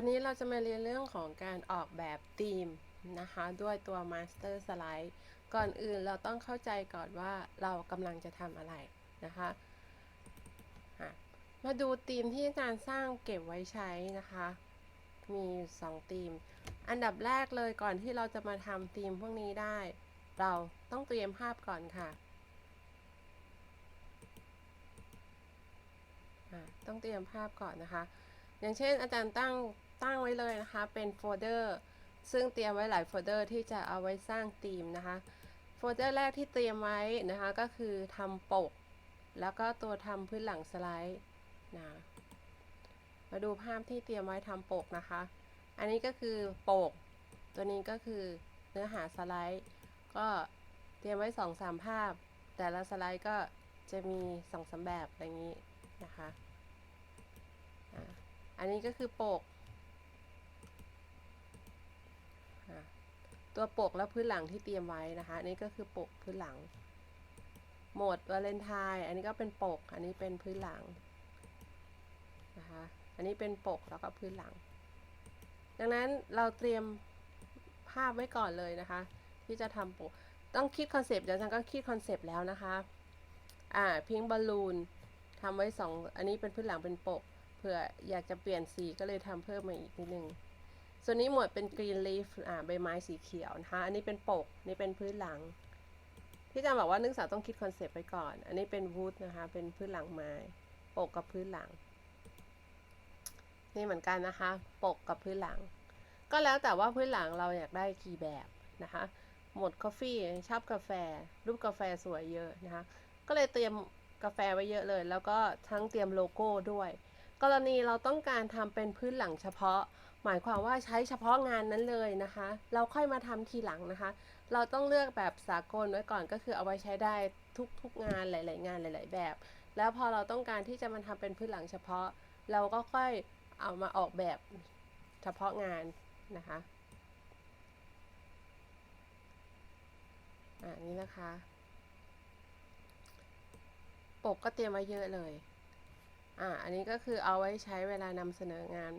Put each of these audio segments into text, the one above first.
วันนี้เราจะมาเรียนเรื่องของการออกแบบธีมนะคะ ด้วยตัว Master Slide ก่อนอื่นเราต้องเข้าใจก่อนว่าเรากำลังจะทำอะไรนะคะะมาดูธีมที่อาจารย์สร้างเก็บไว้ใช้นะคะ มีสองธีม อันดับแรกเลยก่อนที่เราจะมาทำธีมพวกนี้ได้ เราต้องเตรียมภาพก่อนค่ะอะต้องเตรียมภาพก่อนนะคะ อย่างเช่นอาจารย์ตั้ง ตั้งไว้เลยนะคะ เป็นโฟลเดอร์ ซึ่งเตรียมไว้หลายโฟลเดอร์ที่จะเอาไว้สร้างธีมนะคะ โฟลเดอร์แรกที่เตรียมไว้นะคะก็คือทำปก แล้วก็ตัวทำพื้นหลังสไลด์นะ มาดูภาพที่เตรียมไว้ทำปกนะคะ อันนี้ก็คือปก ตัวนี้ก็คือเนื้อหาสไลด์ ก็เตรียมไว้สองสามภาพ แต่ละสไลด์ก็จะมีสองสามแบบอย่างนี้นะคะ อันนี้ก็คือปกอะ ตัวปกและพื้นหลังที่เตรียมไว้นะคะอันนี้ก็คือปกพื้นหลัง โหมดวาเลนไทน์อันนี้ก็เป็นปก อันนี้เป็นพื้นหลังนะคะอันนี้เป็นปกแล้วก็พื้นหลัง ดังนั้นเราเตรียมภาพไว้ก่อนเลยนะคะ ที่จะทำปกต้องคิดคอนเซปต์เดี๋ยวฉันก็คิดคอนเซปต์แล้วนะคะอ่าพิงบอลลูนทำไว้สองอันนี้เป็นพื้นหลังเป็นปกเผื่ออยากจะเปลี่ยนสีก็เลยทำเพิ่มมาอีกนิดนึง ส่วนนี้หมวดเป็น green leaf อ่าใบไม้สีเขียวนะคะอันนี้เป็นปกนี่เป็นพื้นหลัง ที่อาจารย์บอกว่านักศึกษาต้องคิดคอนเซปต์ไปก่อน อันนี้เป็น wood นะคะเป็นพื้นหลังไม้ปกกับพื้นหลัง นี่เหมือนกันนะคะ ปกกับพื้นหลัง ก็แล้วแต่ว่าพื้นหลังเราอยากได้กี่แบบนะคะหมด coffee ชอบกาแฟ รูปกาแฟสวยเยอะนะคะก็เลยเตรียมกาแฟไว้เยอะเลย แล้วก็ทั้งเตรียมโลโก้ด้วย กรณีเราต้องการทำเป็นพื้นหลังเฉพาะ หมายความว่าใช้เฉพาะงานนั้นเลยนะคะ เราค่อยมาทำทีหลังนะคะ เราต้องเลือกแบบสากลไว้ก่อนก็คือเอาไว้ใช้ได้ทุกทุกงานหลาย ๆ งานหลาย ๆ แบบ แล้วพอเราต้องการที่จะมาทำเป็นพื้นหลังเฉพาะ เราก็ค่อยเอามาออกแบบเฉพาะงานนะคะอ่านี่นะคะ ปกก็เตรียมไว้เยอะเลย อ่า อันนี้ก็คือเอาไว้ใช้เวลานำเสนองาน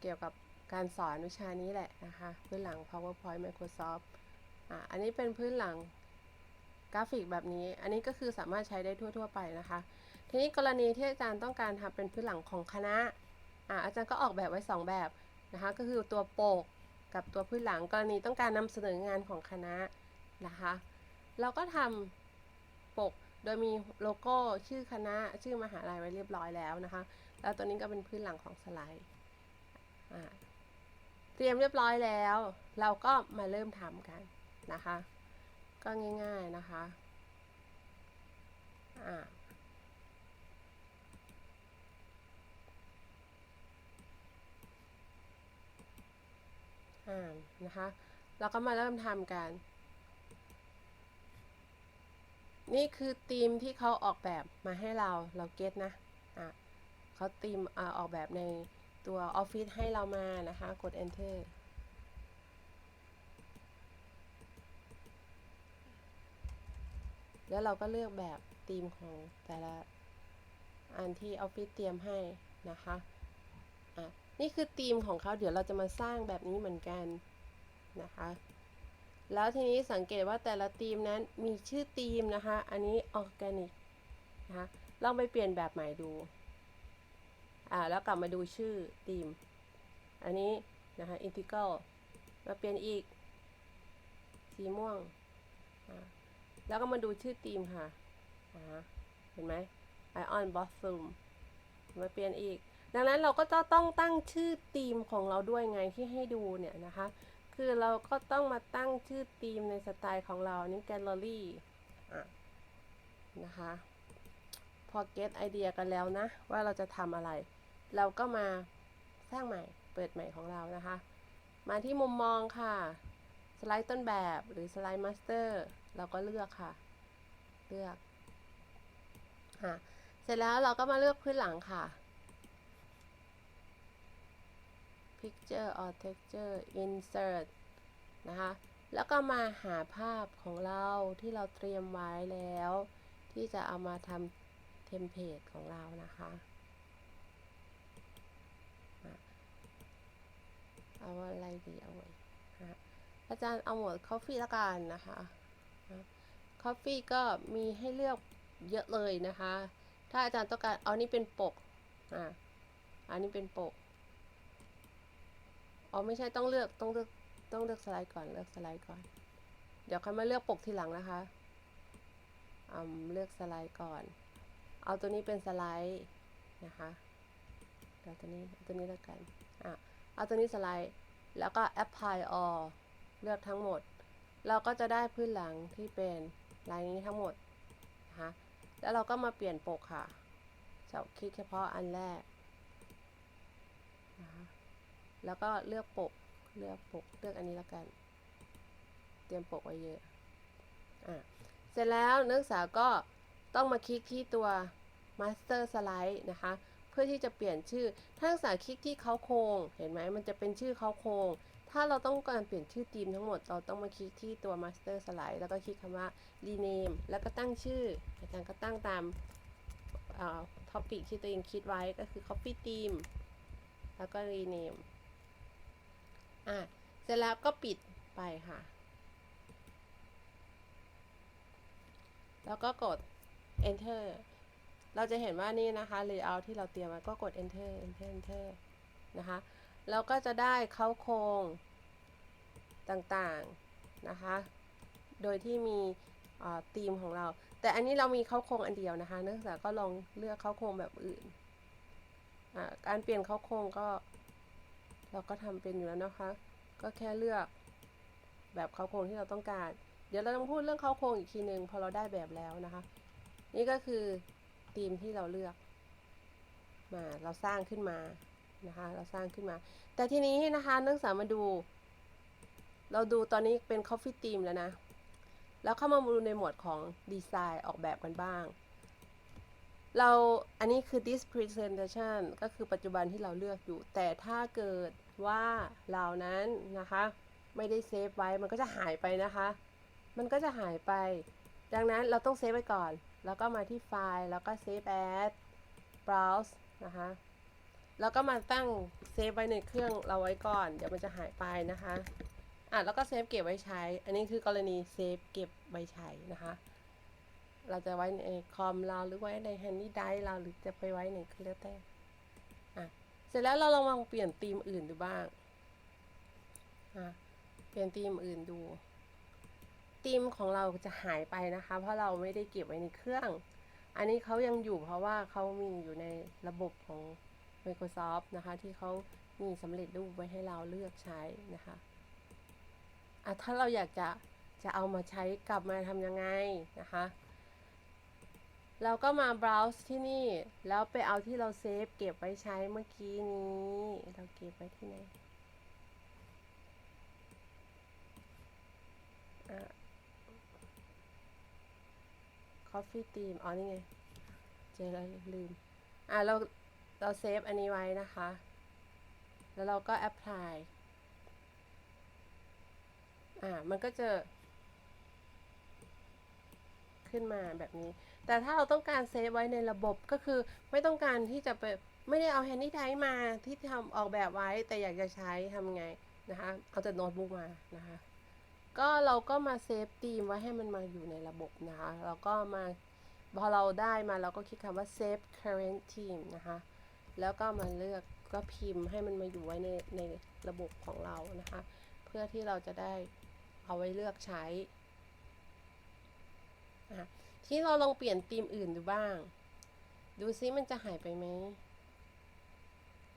เกี่ยวกับการสอนวิชานี้แหละนะคะ พื้นหลัง PowerPoint Microsoft อ่าอันนี้เป็นพื้นหลังกราฟิกแบบนี้ อันนี้ก็คือสามารถใช้ได้ทั่ว ๆ ไปนะคะ ทีนี้กรณีที่อาจารย์ต้องการทำเป็นพื้นหลังของคณะอ่าอาจารย์ก็ออกแบบไว้ 2 แบบนะคะ ก็คือตัวปกกับตัวพื้นหลังกรณีต้องการนำเสนองานของคณะนะคะ เราก็ทำปกโดยมีโลโก้ชื่อคณะชื่อมหาลัยไว้เรียบร้อยแล้วนะคะ แล้วตัวนี้ก็เป็นพื้นหลังของสไลด์ เตรียมเรียบร้อยแล้ว เราก็มาเริ่มทำกันนะคะ ก็ง่าย ๆนะคะอ่านะคะ เราก็มาเริ่มทำกัน นี่คือธีมที่เขาออกแบบมาให้เรา เราเก็ตนะ อะเขาธีมอออกแบบใน ตัวออฟฟิศให้เรามานะคะ กด enter แล้วเราก็เลือกแบบธีมของแต่ละอันที่ออฟฟิศเตรียมให้นะคะอะนี่คือธีมของเขาเดี๋ยวเราจะมาสร้างแบบนี้เหมือนกันนะคะ แล้วทีนี้สังเกตว่าแต่ละธีมนั้นมีชื่อธีมนะคะ อันนี้ออร์แกนิกนะคะ ลองไปเปลี่ยนแบบใหม่ดู อ่าแล้วกลับมาดูชื่อธีม อันนี้นะคะอินทิกรลมาเปลี่ยนอีก สีม่วงอ่าแล้วก็มาดูชื่อธีมค่ะอ่าเห็นไหม Ion Blossom มาเปลี่ยนอีก ดังนั้นเราก็จะต้องตั้งชื่อธีมของเราด้วยไงที่ให้ดูเนี่ยนะคะ คือเราก็ต้องมาตั้งชื่อธีมในสไตล์ของเรา นี่แกลเลอรี่ะนะคะ พอเก็ตไอเดียกันแล้วนะ ว่าเราจะทำอะไร เราก็มาสร้างใหม่เปิดใหม่ของเรานะคะ มาที่มุมมองค่ะ สไลด์ต้นแบบหรือสไลด์มาสเตอร์เราก็เลือกค่ะ เลือกค่ะเสร็จแล้วเราก็มาเลือกพื้นหลังค่ะ picture or texture insert นะคะ แล้วก็มาหาภาพของเราที่เราเตรียมไว้แล้ว ที่จะเอามาทำเทมเพลตของเรานะคะอะ เอาอะไรดีเอาไว้ฮะอาจารย์เอาหมวด coffee ละกันนะคะนะ coffee ก็มีให้เลือกเยอะเลยนะคะ ถ้าอาจารย์ต้องการเอานี่เป็นปกอ่าอันนี้เป็นปกอ๋อไม่ใช่ต้องเลือกต้องเลือกต้องเลือกสไลด์ก่อนเลือกสไลด์ก่อน เดี๋ยวค่อยมาเลือกปกทีหลังนะคะอืมเลือกสไลด์ก่อน เอาตัวนี้เป็นสไลด์นะคะเดี๋ยวตัวนี้ตัวนี้แล้วกัน เอาตัวนี้สไลด์ แล้วก็ apply all เลือกทั้งหมด เราก็จะได้พื้นหลังที่เป็นลายนี้ทั้งหมดนะคะแล้วเราก็มาเปลี่ยนปกค่ะจะคลิกเฉพาะอันแรกนะคะแล้วก็เลือกปก เลือกปก เลือกอันนี้แล้วกัน เตรียมปกไว้เยอะ อะ เสร็จแล้วนักศึกษาก็ต้องมาคลิกที่ตัว Master Slide นะคะ พื่อที่จะเปลี่ยนชื่อ ถ้านักศึกษาคลิกที่เขาโครงเห็นไหมมันจะเป็นชื่อเขาโครงถ้าเราต้องการเปลี่ยนชื่อทีมทั้งหมด เราต้องมาคลิกที่ตัว Master Slide แล้วก็คลิกคำว่า rename แล้วก็ตั้งชื่อ อาจารย์ก็ตั้งตามท็อปิกที่ตัวเองคิดไว้ก็คือ copy team แล้วก็ rename อะ เสร็จแล้วก็ปิดไปค่ะ แล้วก็กด enter เราจะเห็นว่านี่นะคะ layout ที่เราเตรียมไว้ก็กด enter enter enter นะคะแล้วก็จะได้เข้าโครงต่างๆนะคะ โดยที่มีธีมของเรา แต่อันนี้เรามีเข้าโครงอันเดียวนะคะนักศึกษาก็ลองเลือกเข้าโครงแบบอื่น การเปลี่ยนเข้าโครงก็ เราก็ทำเป็นอยู่แล้วนะคะ ก็แค่เลือกแบบเข้าโครงที่เราต้องการ เดี๋ยวเราต้องพูดเรื่องเข้าโครงอีกทีหนึ่งพอเราได้แบบแล้วนะคะ นี่ก็คือ ธีมที่เราเลือกมาเราสร้างขึ้นมานะคะ เราสร้างขึ้นมา แต่ทีนี้นะคะนักศึกษามาดู เราดูตอนนี้เป็น Coffee Theme แล้วนะ แล้วเข้ามาดูในหมวดของดีไซน์ออกแบบกันบ้าง เราอันนี้คือ this presentation ก็คือปัจจุบันที่เราเลือกอยู่ แต่ถ้าเกิดว่าเรานั้นนะคะ ไม่ได้เซฟไว้มันก็จะหายไปนะคะ มันก็จะหายไป ดังนั้นเราต้องเซฟไว้ก่อน แล้วก็มาที่ไฟล์แล้วก็ save as browse นะคะ แล้วก็มาตั้งเซฟไว้ในเครื่องเราไว้ก่อน เดี๋ยวมันจะหายไปนะคะ อะแล้วก็เซฟเก็บไว้ใช้ อันนี้คือกรณีเซฟเก็บไว้ใช้นะคะ เราจะไว้ในคอมเราหรือไว้ในแฮนดี้ไดร์เราหรือจะไปไว้ในเครื่องแต่อะเสร็จแล้วเราลองลองเปลี่ยนธีมอื่นดูบ้าง อะเปลี่ยนธีมอื่นดู ธีมของเราจะหายไปนะคะ เพราะเราไม่ได้เก็บไว้ในเครื่อง อันนี้เขายังอยู่เพราะว่าเขามีอยู่ในระบบของ Microsoft นะคะ ที่เขามีสำเร็จรูปไว้ให้เราเลือกใช้นะคะอะถ้าเราอยากจะจะเอามาใช้กลับมาทำยังไงนะคะ เราก็มา browse ที่นี่ แล้วไปเอาที่เราเซฟเก็บไว้ใช้เมื่อกี้นี้ เราเก็บไว้ที่ไหนอะ coffee team อ๋อนี่ไง เจอแล้วลืม อะเราเราเซฟอันนี้ไว้นะคะ แล้วเราก็ apply อ่ามันก็จะขึ้นมาแบบนี้ แต่ถ้าเราต้องการเซฟไว้ในระบบก็คือไม่ต้องการที่จะไปไม่ได้เอาแฮนดี้ไทมาที่ทำออกแบบไว้แต่อยากจะใช้ทำไงนะคะ เอาแต่โน้ตบุ๊กมานะคะ ก็เราก็มาเซฟธีมไว้ให้มันมาอยู่ในระบบนะคะเราก็มาพอเราได้มาเราก็คลิกคำว่า save current team นะคะ แล้วก็มาเลือกก็พิมพ์ให้มันมาอยู่ไว้ในในระบบของเรานะคะ เพื่อที่เราจะได้เอาไว้เลือกใช้นะคะที่เราลองเปลี่ยนธีมอื่นดูบ้าง ดูซิมันจะหายไปไหม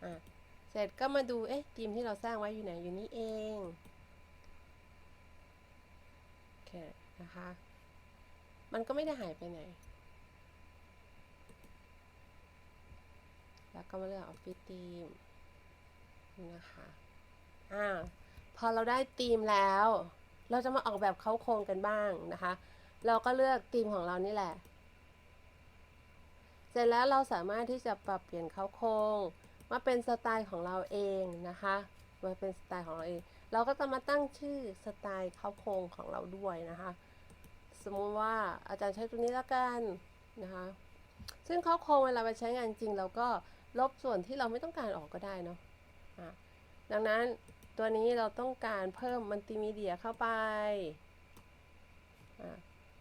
อะ เสร็จก็มาดู เอ๊ะธีมที่เราสร้างไว้อยู่ไหน อยู่นี่เอง คนะคะ มันก็ไม่ได้หายไปไหน แล้วก็มาเลือก Office Theme นี่นะคะอ่าพอเราได้ธีมแล้ว เราจะมาออกแบบเขาโครงกันบ้างนะคะ เราก็เลือกธีมของเรานี่แหละ เสร็จแล้วเราสามารถที่จะปรับเปลี่ยนเขาโครงมาเป็นสไตล์ของเราเองนะคะมาเป็นสไตล์ของเราเอง เราก็จะมาตั้งชื่อสไตล์เขาโครงของเราด้วยนะคะ สมมุติว่าอาจารย์ใช้ตัวนี้แล้วกันนะคะ ซึ่งเขาโครงเวลาไปใช้งานจริง เราก็ลบส่วนที่เราไม่ต้องการออกก็ได้เนาะะดังนั้นตัวนี้เราต้องการเพิ่มมัลติมีเดียเข้าไป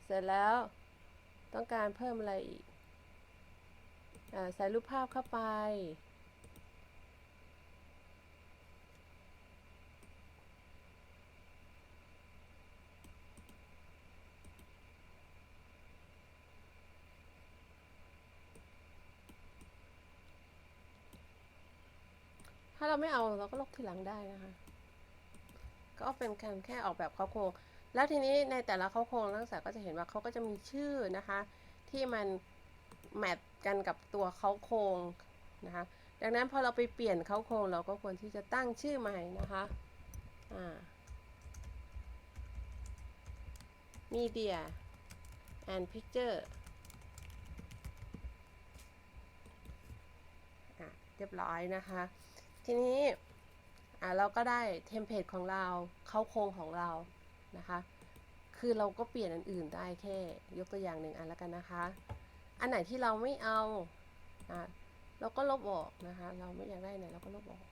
เสร็จแล้วต้องการเพิ่มอะไรอีกอใส่รูปภาพเข้าไป ถ้าเราไม่เอาเราก็ลบทีหลังได้นะคะ ก็เป็นการแค่ออกแบบเขาโครง แล้วทีนี้ในแต่ละเขาโครงนักศึกษาก็จะเห็นว่าเขาก็จะมีชื่อนะคะ ที่มันแมทกันกับตัวเขาโครงนะคะ ดังนั้นพอเราไปเปลี่ยนเขาโครงเราก็ควรที่จะตั้งชื่อใหม่นะคะอ่า media and picture อะเรียบร้อยนะคะ ทีนี้อะเราก็ได้เทมเพลตของเราเข้าโครงของเรานะคะ คือเราก็เปลี่ยนอันอื่นได้แค่ ยกตัวอย่างหนึ่งอันแล้วกันนะคะ อันไหนที่เราไม่เอาอะเราก็ลบออกนะคะ เราไม่อยากได้ไหนเราก็ลบออก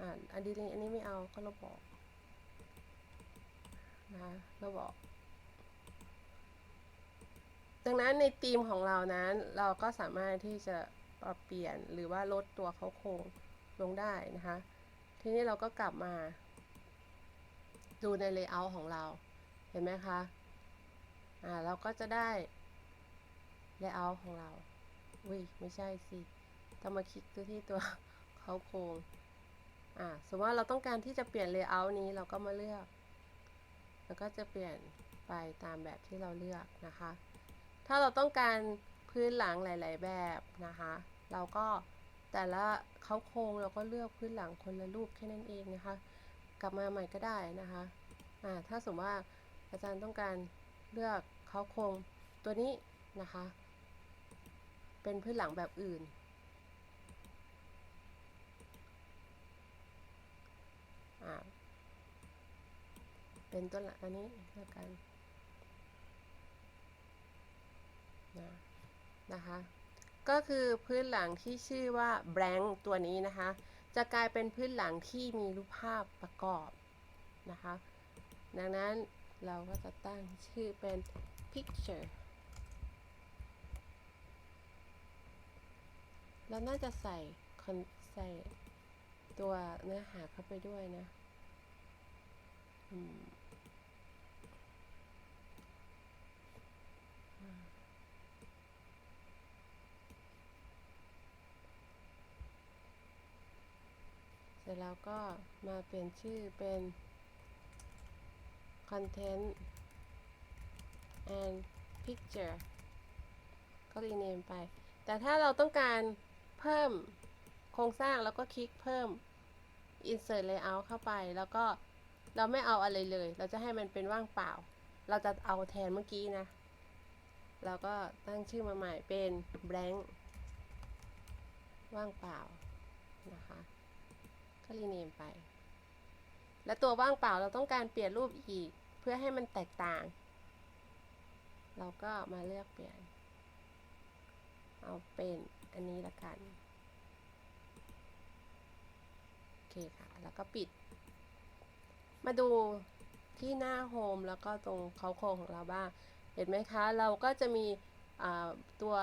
อะอันนี้อันนี้ไม่เอาก็ลบออกนะคะลบออกดังนั้นในธีมของเรานั้นเราก็สามารถที่จะ ปรับเปลี่ยนหรือว่าลดตัวเขาโครงลงได้นะคะ ทีนี้เราก็กลับมา ดูใน layout ของเรา เห็นไหมคะ อ่า เราก็จะได้ layout ของเราวิไม่ใช่สิต้องมาคลิกที่ตัวเขาโครงอ่า สมมติว่าเราต้องการที่จะเปลี่ยน layout นี้เราก็มาเลือก แล้วก็จะเปลี่ยนไปตามแบบที่เราเลือกนะคะ ถ้าเราต้องการ พื้นหลังหลาย ๆ แบบนะคะ เราก็แต่ละเขาโครงเราก็เลือกพื้นหลังคนละรูปแค่นั้นเองนะคะ กลับมาใหม่ก็ได้นะคะอ่าถ้าสมมติว่าอาจารย์ต้องการเลือกเขาโครงตัวนี้นะคะ เป็นพื้นหลังแบบอื่น เป็นตัวหลังอันนี้แล้วกันนะ นะคะ ก็คือพื้นหลังที่ชื่อว่า blank ตัวนี้นะคะ จะกลายเป็นพื้นหลังที่มีรูปภาพประกอบนะคะ ดังนั้นเราก็จะตั้งชื่อเป็น picture เราน่าจะใส่คอนใส่ตัวเนื้อหาเข้าไปด้วยนะ อืม เสร็จแล้วก็มาเปลี่ยนชื่อเป็น content and picture ก็รีเนมไป แต่ถ้าเราต้องการเพิ่มโครงสร้างแล้วก็คลิกเพิ่ม insert layout เข้าไป แล้วก็เราไม่เอาอะไรเลย เราจะให้มันเป็นว่างเปล่า เราจะเอาแทนเมื่อกี้นะ เราก็ตั้งชื่อมาใหม่เป็น blank ว่างเปล่านะคะ ก็รีเนมไป และตัวว่างเปล่าเราต้องการเปลี่ยนรูปอีก เพื่อให้มันแตกต่าง เราก็มาเลือกเปลี่ยน เอาเป็นอันนี้ละกัน โอเคค่ะ แล้วก็ปิด มาดูที่หน้าโฮมแล้วก็ตรงเขาโครงของเราบ้าง เห็นไหมคะ เราก็จะมีตัว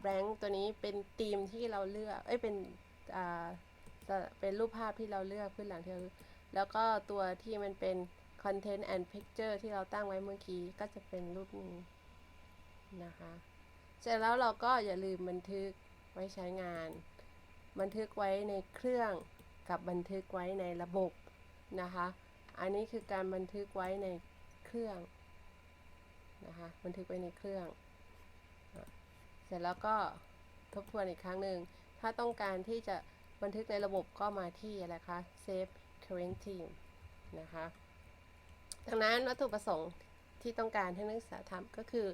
แบงค์ตัวนี้เป็นธีมที่เราเลือก เอ้ย เป็นอ่า จะเป็นรูปภาพที่เราเลือกพื้นหลังที่เราเลือแล้วก็ตัวที่มันเป็น content and picture ที่เราตั้งไว้เมื่อกี้ก็จะเป็นรูปนี้นะคะ เสร็จแล้วเราก็อย่าลืมบันทึกไว้ใช้งาน บันทึกไว้ในเครื่องกับบันทึกไว้ในระบบนะคะ อันนี้คือการบันทึกไว้ในเครื่องนะคะบันทึกไว้ในเครื่อง เสร็จแล้วก็ทบทวนอีกครั้งหนึ่งถ้าต้องการที่จะ บันทึกในระบบก็มาที่อะไรคะ save current team นะคะ ดังนั้นวัตถุประสงค์ที่ต้องการให้นักศึกษาทำก็คือ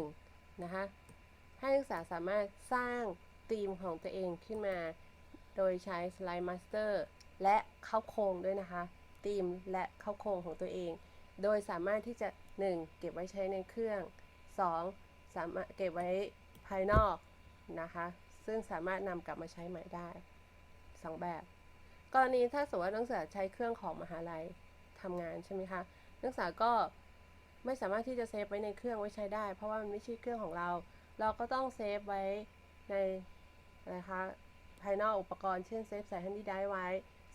1. นะคะ ให้นักศึกษาสามารถสร้างธีมของตัวเองขึ้นมา โดยใช้ Slide Master และเข้าโครงด้วยนะคะธีมและเข้าโครงของตัวเอง โดยสามารถที่จะ 1. เก็บไว้ใช้ในเครื่อง 2. สามารถเก็บไว้ภายนอกนะคะ ซึ่งสามารถนำกลับมาใช้ใหม่ได้ 2แบบ กรณีถ้าสมมติว่านักศึกษาใช้เครื่องของมหาลัยทำงานใช่ไหมคะนักศึกษาก็ไม่สามารถที่จะเซฟไว้ในเครื่องไว้ใช้ได้ เพราะว่ามันไม่ใช่เครื่องของเรา เราก็ต้องเซฟไว้ในนะคะภายนอกอุปกรณ์เช่นเซฟใส่ handy drive ไว้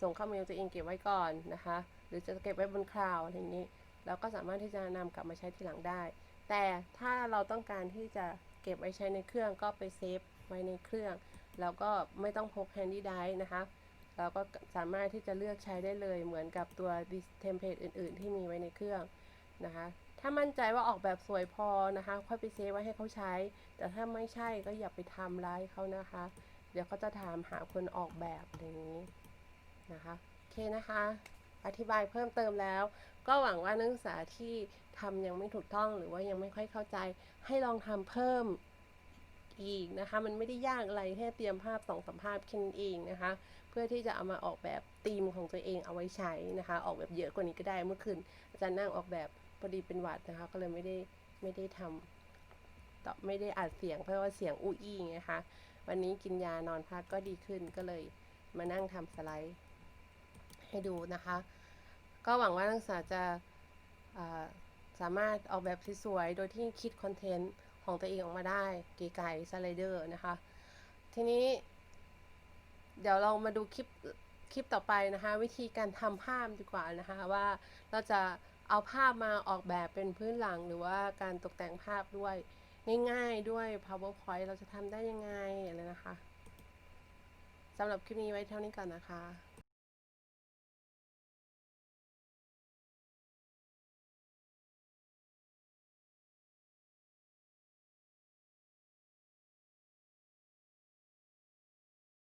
ส่งเข้าเมลตัวเองเก็บไว้ก่อนนะคะ หรือจะเก็บไว้บนคลาวอะไรอย่างนี้เราก็สามารถที่จะนำกลับมาใช้ทีหลังได้ แต่ถ้าเราต้องการที่จะเก็บไว้ใช้ในเครื่องก็ไปเซฟไว้ในเครื่อง แล้วก็ไม่ต้องพก handy drive นะคะเราก็สามารถที่จะเลือกใช้ได้เลยเหมือนกับตัว template อื่น ๆ ที่มีไว้ในเครื่องนะคะ ถ้ามั่นใจว่าออกแบบสวยพอนะคะค่อยไปเซฟไว้ให้เขาใช้ แต่ถ้าไม่ใช่ก็อย่าไปทำร้ายเขานะคะ เดี๋ยวเขาจะถามหาคนออกแบบอย่างนี้นะคะโอเคนะคะ อธิบายเพิ่มเติมแล้ว ก็หวังว่านักศึกษาที่ทำยังไม่ถูกต้องหรือว่ายังไม่ค่อยเข้าใจ ให้ลองทำเพิ่ม อีกนะคะ มันไม่ได้ยากอะไรแค่เตรียมภาพสองสามภาพแค่นั้นเองนะคะ เพื่อที่จะเอามาออกแบบธีมของตัวเองเอาไว้ใช้นะคะ ออกแบบเยอะกว่านี้ก็ได้เมื่อคืนอาจารย์นั่งออกแบบพอดีเป็นหวัดนะคะ ก็เลยไม่ได้ไม่ได้ทำต่อไม่ได้อัดเสียงเพราะว่าเสียงอู้อี้ไงคะวันนี้กินยานอนพักก็ดีขึ้นก็เลยมานั่งทำสไลด์ให้ดูนะคะ ก็หวังว่านักศึกษาจะาสามารถออกแบบสวยๆโดยที่คิดคอนเทนต์ ของตัวเองออกมาได้ก๋ไก่สไลเดอร์นะคะ ทีนี้ เดี๋ยวเรามาดูคลิปคลิปต่อไปนะคะ วิธีการทำภาพดีกว่านะคะว่าเราจะเอาภาพมาออกแบบเป็นพื้นหลังหรือว่าการตกแต่งภาพด้วยง่ายๆด้วย powerpoint เราจะทำได้ยังไงอะไรนะคะสำหรับคลิปนี้ไว้เท่านี้ก่อนนะคะ